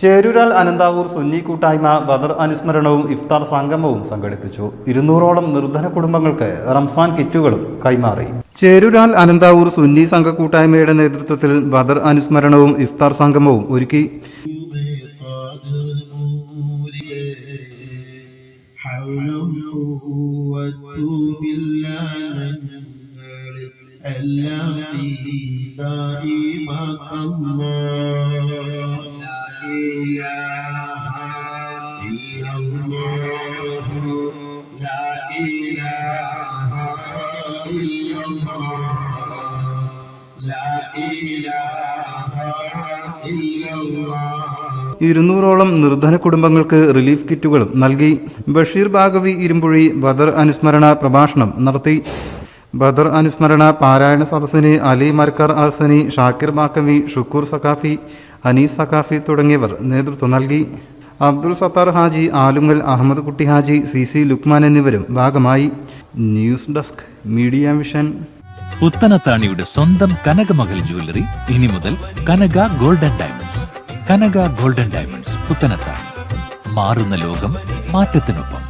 ചേരൂരാൽ അനന്താവൂർ സുന്നി കൂട്ടായ്മ ബദർ അനുസ്മരണവും ഇഫ്താർ സംഗമവും സംഘടിപ്പിച്ചു. ഇരുന്നൂറോളം നിർധന കുടുംബങ്ങൾക്ക് റംസാൻ കിറ്റുകളും കൈമാറി. ചേരൂരാൽ അനന്താവൂർ സുന്നി സംഘ കൂട്ടായ്മയുടെ നേതൃത്വത്തിൽ ബദർ അനുസ്മരണവും ഇഫ്താർ സംഗമവും ഒരുക്കി. എല്ലാം ഇരുന്നൂറോളം നിർധന കുടുംബങ്ങൾക്ക് റിലീഫ് കിറ്റുകളും നൽകി. ബഷീർ ബാഗവി ഇരുമ്പുഴി ബദർ അനുസ്മരണ പ്രഭാഷണം നടത്തി. ബദർ അനുസ്മരണ പാരായണ സദസ്സിന് അലി മർക്കർ അഹ്സനി ഷാക്കിർ ബാക്കവി ഷുക്കൂർ സഖാഫി അനീസ് സഖാഫി തുടങ്ങിയവർ നേതൃത്വം നൽകി. അബ്ദുൾ സത്താർ ഹാജി ആലുങ്ങൽ അഹമ്മദ് കുട്ടി ഹാജി സി സി ലുക്മാൻ എന്നിവരും ഭാഗമായി ന്യൂസ് ഡെസ്ക് മീഡിയ മിഷൻ. പുത്തനത്താണിയുടെ സ്വന്തം കനകമകൽ ജ്വല്ലറി ഇനി മുതൽ Kanaka golden diamonds. Kanaka golden diamonds Puthanathani മാറുന്ന ലോകം മാറ്റത്തിനൊപ്പം.